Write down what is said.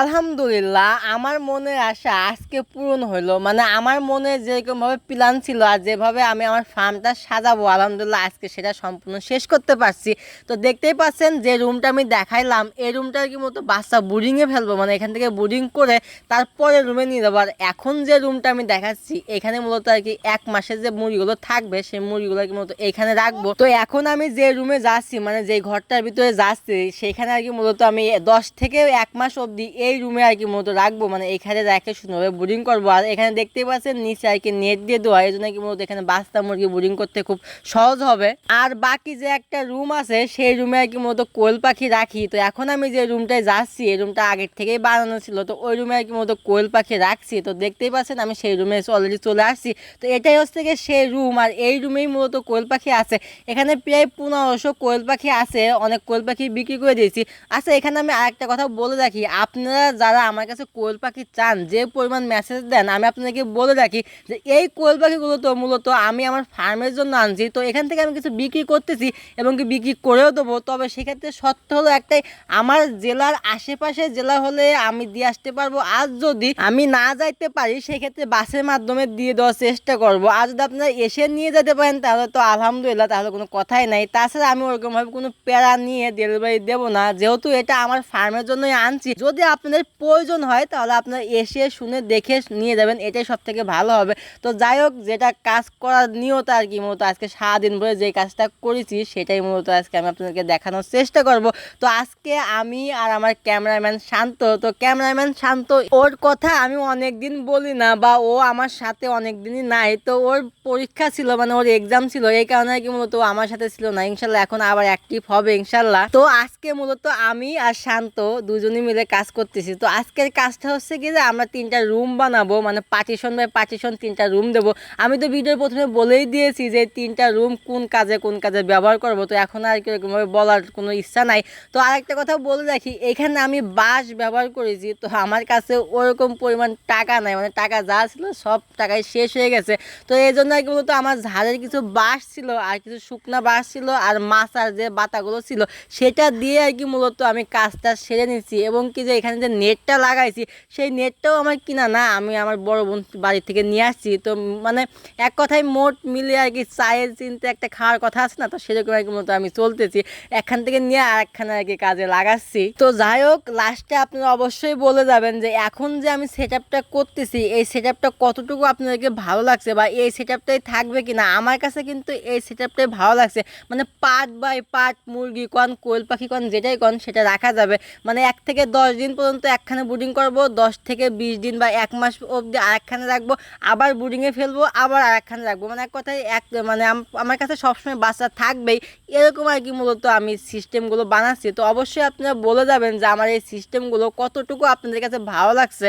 আলহামদুলিল্লাহ, আমার মনের আশা আজকে পূরণ হলো মানে আমার মনে যেরকম ভাবে প্ল্যান ছিল আর যেভাবে আমি আমার ফার্মটা সাজাবো, আলহামদুলিল্লাহ আজকে সেটা সম্পূর্ণ শেষ করতে পারছি। তো দেখতেই পাচ্ছেন যে রুমটা আমি দেখাইলাম, এই রুমটা কি মতো বাচ্চা বোর্ডিংয়ে ফেলব? মানে এখান থেকে বোর্ডিং করে তারপরে রুমে নিয়ে যাব। আর এখন যে রুমটা আমি দেখাচ্ছি, এখানে মূলত আর কি এক মাসের যে মুরগিগুলো থাকবে, সেই মুরগিগুলো কি মূলত এখানে রাখব। তো এখন আমি যে রুমে যাচ্ছি মানে যে ঘরটার ভিতরে যাচ্ছি, সেখানে আর কি মূলত আমি দশ থেকে এক মাস অবধি এই রুমে আর কি মূলত রাখব মানে এখানে রেখে সুন্দরভাবে বোর্ডিং করব। আর এখানে দেখতেই পাচ্ছেন, নিচে আর কি নেট দিয়ে দেওয়া, এই জন্য কি মূলত এখানে বাচ্চা মুরগি বোর্ডিং করতে খুব সহজ হবে। আর বাকি যে একটা রুম আছে, সেই রুমে আর কি মূলত কোয়েল পাখি রাখি। তো এখন আমি যে রুমটায় যাচ্ছি, এই রুমটা আগের থেকেই বানানো ছিল, তো ওই রুমে আর কি মূলত কোয়েল পাখি রাখছি। তো দেখতেই পাচ্ছেন, আমি সেই রুমে অলরেডি চলে আসছি। তো এটাই হচ্ছে গিয়ে সেই রুম আর এই রুমেই মূলত কোয়েল পাখি আছে। এখানে প্রায় পনেরোশো কোয়েল পাখি আছে, অনেক কোয়েল পাখি বিক্রি করে দিয়েছি। আচ্ছা এখানে আমি আরেকটা কথা বলে রাখি, আপনারা যারা আমার কাছে কোয়েল পাখি চান, যে পরিমাণ মেসেজ দেন, আমি আপনাদেরকে বলে রাখি যে এই কোয়েল পাখিগুলো তো মূলত আমি আমার ফার্মের জন্য আনছি। তো এখান থেকে আমি কিছু বিক্রি করতেছি এবং কি বিক্রি করেও দেবো। তবে সেক্ষেত্রে সত্য হলো একটাই, আমার জেলার আশেপাশে জেলা হলে আমি দিয়ে আসতে পারব। আর যদি আমি না যাইতে পারি, সেক্ষেত্রে বাসের মাধ্যমে দিয়ে দেওয়ার চেষ্টা করব। আর যদি আপনারা এসে নিয়ে যেতে পারেন, তাহলে তো আলহামদুলিল্লাহ তাহলে কোনো কথাই নাই। তাছাড়া আমি ওরকমভাবে কোনো প্যারা নিয়ে ডেলিভারি দেবো না। যেহেতু এটা আমার ফার্মের জন্যই আনছি। যদি আপনাদের প্রয়োজন হয়, তাহলে আপনারা এসে শুনে দেখে নিয়ে যাবেন, এটাই সব থেকে ভালো হবে। তো যাই হোক, যেটা কাজ করার নিয়ত আর কি, মূলত আজকে সারাদিন ধরে যে কাজটা করেছি, সেটাই মূলত আজকে আমি আপনাদেরকে দেখানোর চেষ্টা করব। তো আজকে আমি আর আমার ক্যামেরাম্যান শান্ত, তো ক্যামেরাম্যান শান্ত, ওর কথা আমি অনেক দিন বলি না, বা ও আমার সাথে অনেক দিনই নাই, তো ওর পরীক্ষা ছিল মানে ওর এক্সাম ছিল, এই কারণে কি মূলত আমার সাথে ছিল না, ইনশাল্লাহ এখন আবার অ্যাক্টিভ হবে, ইনশাল্লাহ। তো আজকে মূলত আমি আর শান্ত দুজনই মিলে কাজ করতেছি। তো আজকের কাজটা হচ্ছে কি যে আমরা তিনটা রুম বানাবো মানে পার্টিশন বাই পার্টিশন তিনটা রুম দেবো। আমি তো ভিডিওর প্রথমে বলেই দিয়েছি যে তিনটা রুম কোন কাজে কোন কাজে ব্যবহার করব। তো এখন আর কি এরকমভাবে বলার কোনো ইচ্ছা নাই। তো আরেকটা কথা বলে রাখি, এখানে আমি বাঁশ ব্যবহার করেছি, তো আমার কাছে ওরকম পরিমাণ টাকা নাই। মানে টাকা যা ছিল সব টাকাই শেষ হয়ে গেছে। তো এই জন্য আর কি বলতো, আমার ঝাড়ের কিছু বাঁশ ছিল, আর কিছু শুকনা বাঁশ ছিল, আর মাছার যে বাতাগুলো ছিল, সেটা দিয়ে আর কি মূলত আমি কাজটা সেরে নিচ্ছি। এবং কি যে এখানে যে নেটটা লাগাইছি, সেই নেটটাও আমার কিনা না, আমি আমার বড় বোন বাড়ি থেকে নিয়ে আসছি। তো মানে এক কথায় মোট মিলে আর কি চায়ের চিনতে একটা খাওয়ার কথা আছে না, তো সেরকম আর কি মতো আমি চলতেছি। এখান থেকে নিয়ে আর একখানে আর কি কাজে লাগাচ্ছি। তো যাই হোক লাস্টে আপনারা অবশ্যই বলে যাবেন যে এখন যে আমি সেট করতেছি, এই সেট কতটুকু আপনাদেরকে ভালো লাগছে বা এই সেট থাকবে কি না আমার কাছে কিন্তু এই সেট ভালো লাগছে। মানে পার্ট বাই পার্ট মুরগি কন, কোয়েল পাখি কন, যেটাই কন, সেটা রাখা যাবে। মানে এক থেকে দশ দিন পর্যন্ত একখানে ব্রুডিং করব, দশ থেকে বিশ দিন বা এক মাস অবধি আরেকখানে রাখব, আবার ব্রুডিংয়ে ফেলব, আবার আরেকখানে রাখব। মানে এক কথায় এক মানে আমার কাছে সবসময় বাচ্চা থাকবেই। এরকম আর কি মূলত আমি সিস্টেমগুলো বানাচ্ছি। তো অবশ্যই আপনারা বলে যাবেন যে আমার এই সিস্টেমগুলো কতটুকু আপনাদের কাছে ভালো লাগছে।